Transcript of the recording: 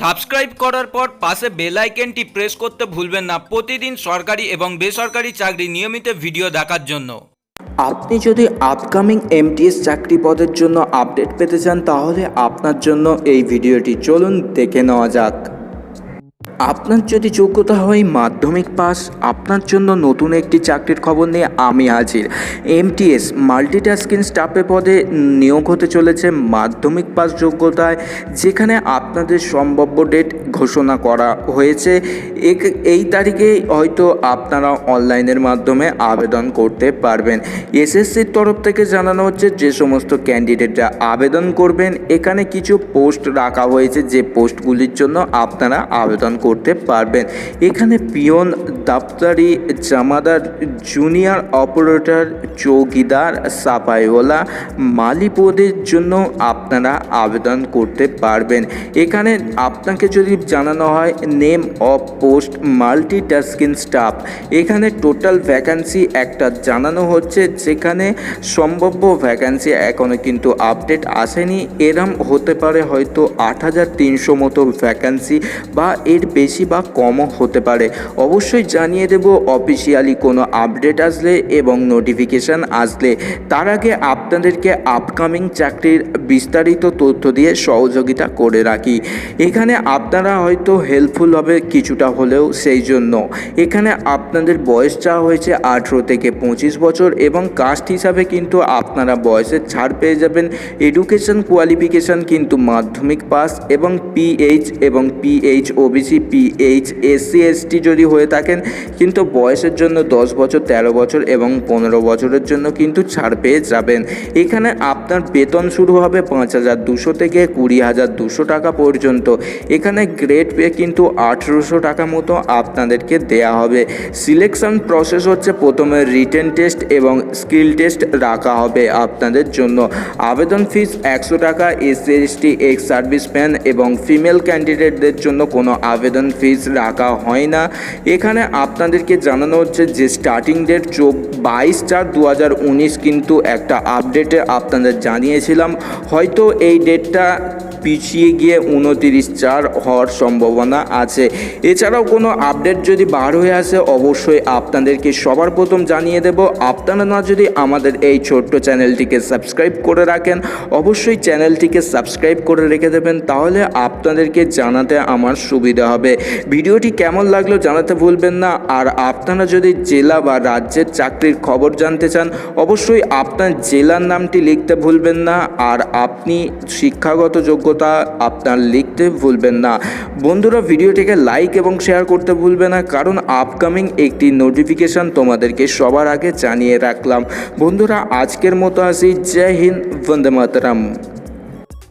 Subscribe করার পর পাশে বেল আইকনটি প্রেস করতে ভুলবেন না। প্রতিদিন সরকারি এবং বেসরকারি চাকরি নিয়মিত ভিডিও দেখার জন্য। আপনি যদি আপকামিং এমটিএস চাকরি পদের জন্য আপডেট পেতে চান, তাহলে আপনার জন্য এই ভিডিওটি চলুন দেখে নেওয়া যাক। আপনার যদি যোগ্যতা হয় মাধ্যমিক পাস, আপনার জন্য নতুন একটি চাকরির খবর নিয়ে আমি হাজির। এমটিএস মাল্টিটাস্কিং স্টাফে পদে নিয়োগ হতে চলেছে মাধ্যমিক পাস যোগ্যতায়, যেখানে আপনাদের সম্ভাব্য ডেট ঘোষণা করা হয়েছে। এই তারিখে হয়তো আপনারা অনলাইনের মাধ্যমে আবেদন করতে পারবেন। এসএসসির তরফ থেকে জানানো হচ্ছে যে সমস্ত ক্যান্ডিডেটরা আবেদন করবেন। এখানে কিছু পোস্ট রাখা হয়েছে যে পোস্টগুলির জন্য আপনারা আবেদন করতে পারবেন। এখানে পিয়ন দাপ্তারি, জামাদার জুনিয়র অপারেটর, চৌকিদার, সাপাইওয়ালা মালি পদের জন্য আপনারা আবেদন করতে পারবেন। এখানে আপনাকে যদি জানানো হয়, name of post multi multitasking staff. এখানে টোটাল ভ্যাকান্সি একটা জানানো হচ্ছে, যেখানে সম্ভাব্য ভ্যাকান্সি এখনও কিন্তু আপডেট আসেনি। এরম হতে পারে হয়তো আট হাজার তিনশো মতো ভ্যাকান্সি বা এর বেশি বা কমও হতে পারে। অবশ্যই জানিয়ে দেব অফিসিয়ালি কোনো আপডেট আসলে এবং নোটিফিকেশান আসলে। তার আগে আপনাদেরকে আপকামিং চাকরির বিস্তারিত তথ্য দিয়ে সহযোগিতা করে রাখি। এখানে আপনারা হয়তো হেল্পফুল হবে কিছুটা হলেও সেই জন্য। এখানে আপনাদের বয়স চাওয়া হয়েছে আঠেরো থেকে পঁচিশ বছর এবং কাস্ট হিসাবে কিন্তু আপনারা বয়সের ছাড় পেয়ে যাবেন। এডুকেশন কোয়ালিফিকেশান কিন্তু মাধ্যমিক পাস এবং পিএইচ এবং PH OBC PH SC ST যদি হয়ে থাকেন, কিন্তু বয়সের জন্য দশ বছর, তেরো বছর এবং পনেরো বছরের জন্য কিন্তু ছাড় পেয়ে যাবেন। এখানে আপনার বেতন শুরু হবে পাঁচ হাজার দুশো থেকে কুড়ি হাজার দুশো টাকা পর্যন্ত। এখানে গ্রেড পে কিন্তু আঠেরোশো টাকা মতো আপনাদেরকে দেয়া হবে। সিলেকশন প্রসেস হচ্ছে প্রথমে রিটেন টেস্ট এবং স্কিল টেস্ট রাখা হবে আপনাদের জন্য। আবেদন ফিস একশো টাকা SC ST ex service serviceman এবং ফিমেল ক্যান্ডিডেটদের জন্য কোনো আবেদন ফিস রাখা হয় না। এখানে আপনাদেরকে জানানো হচ্ছে যে স্টার্টিং ডেট চোখ বাইশ চার দু কিন্তু একটা আপডেটে আপনাদের জানিয়েছিলাম। হয়তো এই ডেটটা পিছিয়ে গিয়ে উনতিরিশ চার হওয়ার সম্ভাবনা আছে। এছাড়াও কোনো আপডেট যদি বার হয়ে আসে, অবশ্যই আপনাদেরকে সবার প্রথম জানিয়ে দেব। আপনারা না যদি আমাদের এই ছোট্ট চ্যানেলটিকে সাবস্ক্রাইব করে রাখেন, অবশ্যই চ্যানেলটিকে সাবস্ক্রাইব করে রেখে দেবেন, তাহলে আপনাদেরকে জানাতে আমার সুবিধা হবে। ভিডিওটি কেমন লাগল জানাতে ভুলবেন না। আর আপনারা যদি জেলা বা রাজ্যের চাকরির খবর জানতে চান, অবশ্যই আপনার জেলার নামটি লিখতে ভুলবেন না। আর আপনি শিক্ষাগত যোগ্যতা আপনার লিখতে ভুলবেন না। বন্ধুরা, ভিডিওটিকে লাইক এবং শেয়ার করতে ভুলবে না, কারণ আপকামিং একটি নোটিফিকেশান তোমাদেরকে সবার আগে জানিয়ে রাখলাম। বন্ধুরা, আজকের মতো আসি। জয় হিন্দ, বন্দে মাতরম।